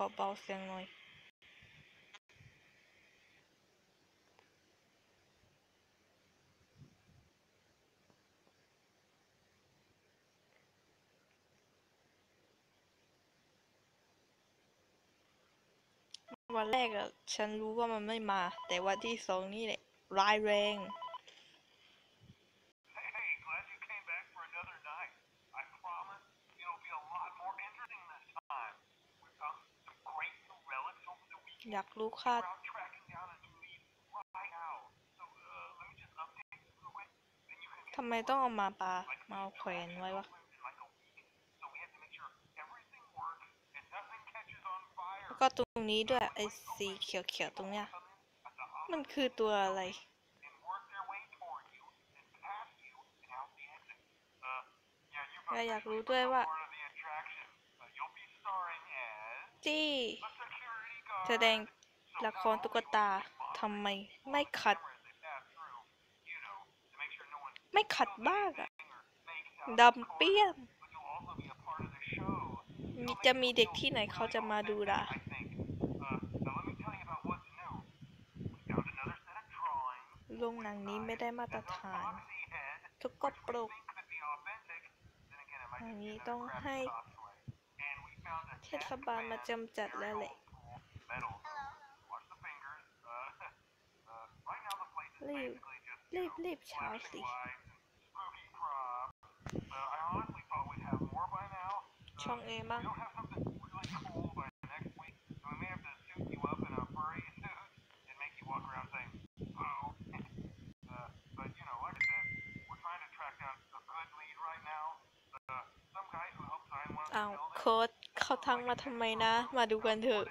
ขอเบาเสียงหน่อยวันแรกอะฉันรู้ว่ามันไม่มา แต่วันที่สองนี่แหละร้ายแรง อยากรู้ค่าทำไมต้องเอามาปามาเอาแขวนไว้วะแล้วก็ตรงนี้ด้วยไอ้สีเขียวๆตรงเนี้ย มันคือตัวอะไรและอยากรู้ด้วยว่า จี้ แสดงละครตุ๊กตาทำไมไม่ขัด ไม่ขัดบ้างอะดำเปี้ยมมีจะมีเด็กที่ไหนเขาจะมาดูล่ะโรงหนังนี้ไม่ได้มาตรฐานทุกกฎปลุกอันนี้ต้องให้เทศบาลมาจำจัดแล้วแหละ รีบรีบเช้าสิช่องเอบ้งเอาโค้ดเข้าทางมาทำไมนะ มาดูกันเถอะ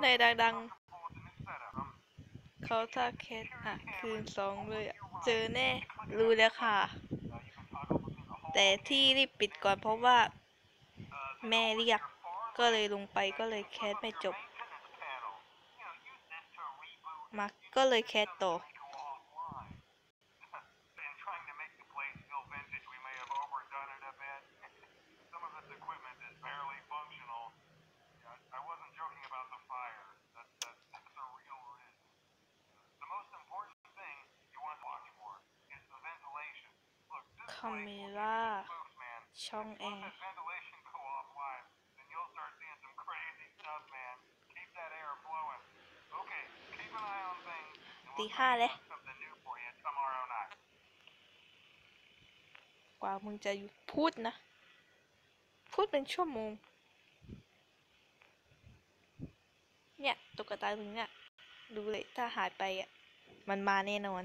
ไหนดังๆ เขาถ้าแคสอะ คืนสองเลยอะเจอแน่ รู้แล้วค่ะ แต่ที่รีบปิดก่อนเพราะว่า แม่เรียก ก็เลยลงไปก็เลยแคสไม่จบ มักก็เลยแคสต่อ คา place เม will ล่า give you spooks, man. ช่องแอ Once ร์ that ventilation go offline, then you'll start seeing some crazy stuff, man. Keep that air flowing. Okay, keep an eye on things. and ตี we'll ห้า try to แล้ว have something new for you tomorrow night. กว่ามึงจะหยุดพูดนะ พูดเป็นชั่วโมง เนี่ยตุ๊กตาตัวเนี้ยดูเลยถ้าหายไปอะ มันมาแน่นอน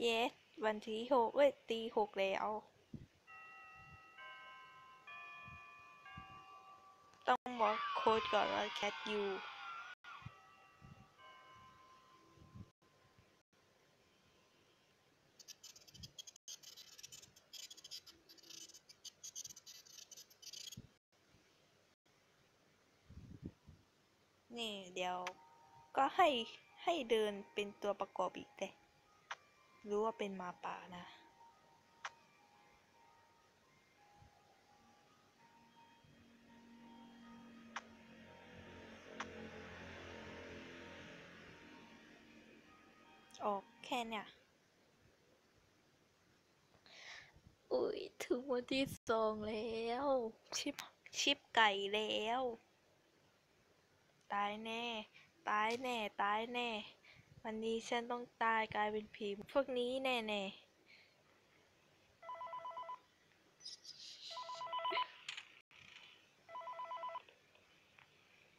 เยสวันที่หกเว้ยตีหกแล้ว ต้องบอกโค้ดก่อนว่าแคทยูนี่เดี๋ยวก็ให้ให้เดินเป็นตัวประกอบอีกแต่ รู้ว่าเป็นหมาป่านะออกแค่เนี่ย อุ้ยถึงวันที่สองแล้ว ชิป ชิปไก่แล้ว ตายแน่ ตายแน่ ตายแน่ วันนี้ฉันต้องตายกลายเป็นผีพวกนี้แน่แน่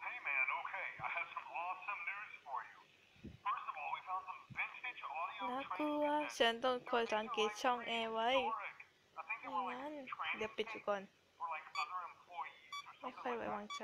Hey man, okay, I have some awesome news for you. First of all, we found some vintage audio น่ากลั training ว cassettes. ฉันต้องคอยสังเกตช่องแอร์ไว้ Historic. I think they ไม่ were งั้น like training เดี๋ยวปิด tapes ก่อน for like other employees or ไม่ something ค่อย like ไว้ that. วางใจ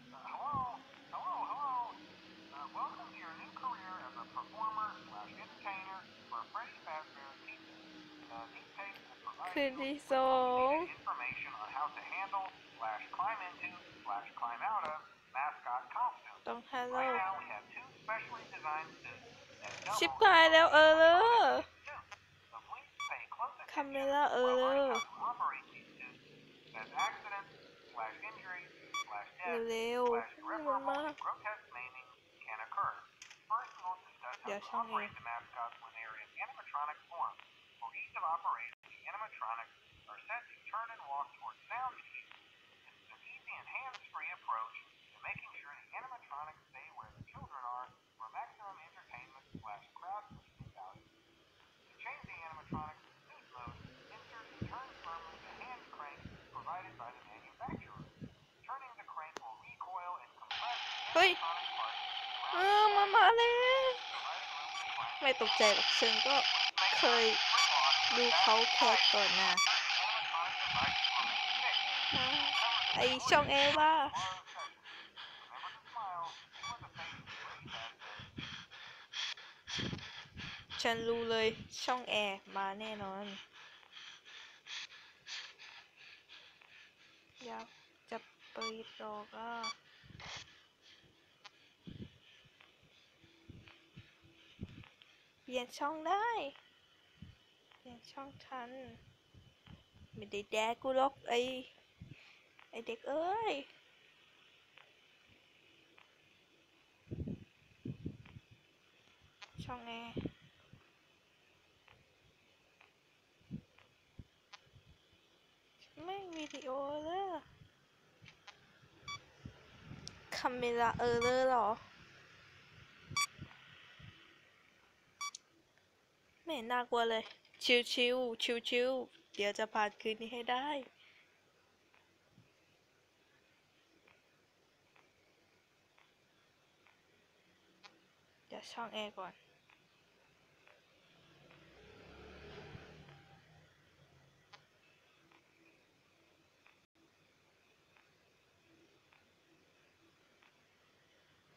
climb out of mascot costumes. ต้องฮัลโหล Right now, we have two specially designed suits that double ชิบหายแล้วเออเลย suits. So please pay close คาเม attention ล่าเออ while เล learning ย how to operate these suits as accidents slash injuries slash death เร็ว slash ๆนี่มันมา irreparable grotesque maiming can occur. First, we'll discuss how Yeah, to tell me. operate the mascots when they are in animatronic form. For ease of operation, the animatronics are set to turn and walk towards sound cues. This is an easy and hands-free approach to making sure the animatronics stay where the children are for maximum entertainment slash crowd pleasing value. To change the animatronics to suit mode, insert and turn firmly the hand crank provided by the manufacturer. Turning the crank will recoil and compress the เฮ้ย animatronic parts เอ around อมามาแล้ว providing room to climb ไม่ตกใจหรอกซึ่งก็ Make เคย spring lock ดูเขาแคสก่อนนะไอช่องเอว่าฉันรู้เลยช่องแอร์มาแน่นอน อยากจะเปิดรอก็เปลี่ยนช่องได้ ช่องทัน ไม่ได้แดกกูหรอกไอไอเด็กเอ้ยช่องแอร์ไม่วิดีโอเลยคาเมราเออร์เลอร์หรอไม่นน่ากลัวเลย ชิวชิวชิวชิวๆเดี๋ยวจะผ่านคืนนี้ให้ได้เดี๋ยวช่องแอร์ก่อน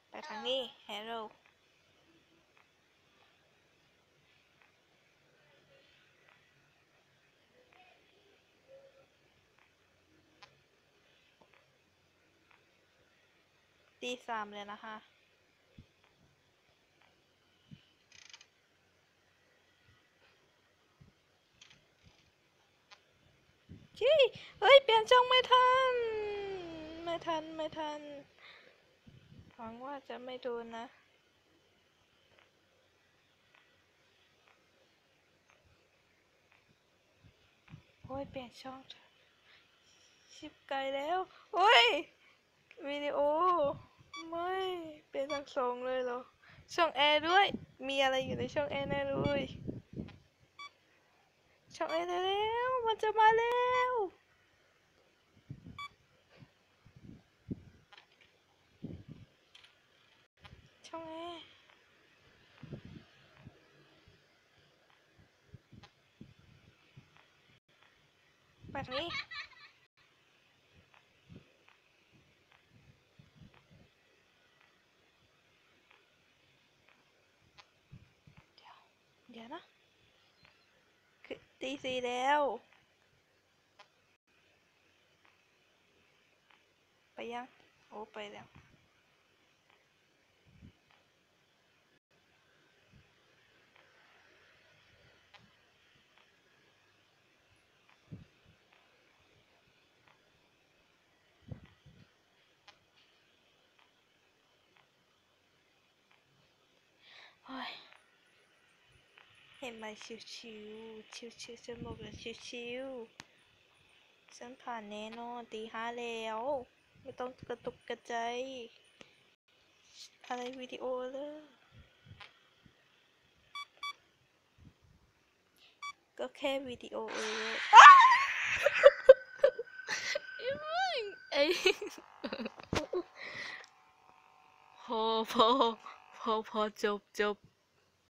ไปทางนี้ Hello ตีสามเลยนะคะจี้เฮ้ย เปลี่ยนช่องไม่ทัน ไม่ทัน ไม่ทัน หวังว่าจะไม่โดนนะโอ้ย เปลี่ยนช่องชิบไกลแล้ว โอ้ย วิดีโอ ไม่เปลี่ยนทั้งสองเลยเหรอ ช่องแอร์ด้วย มีอะไรอยู่ในช่องแอร์แน่เลยช่องแอร์แล้วมันจะมาแล้วช่องแอร์ไปทางนี้ เดี๋ยวนะ ซีแล้ว ไปยัง โอ้ ไปแล้ว เห็นไหมชิวชิวชิวชิวฉันบอกเลยชิวชิวฉันผ่านแน่นอนตีห้าแล้ว ไม่ต้องกระตุกกระใจอะไรวิดีโอเลยก็แค่วิดีโอเออไอ้พอพอพอพอจบจบ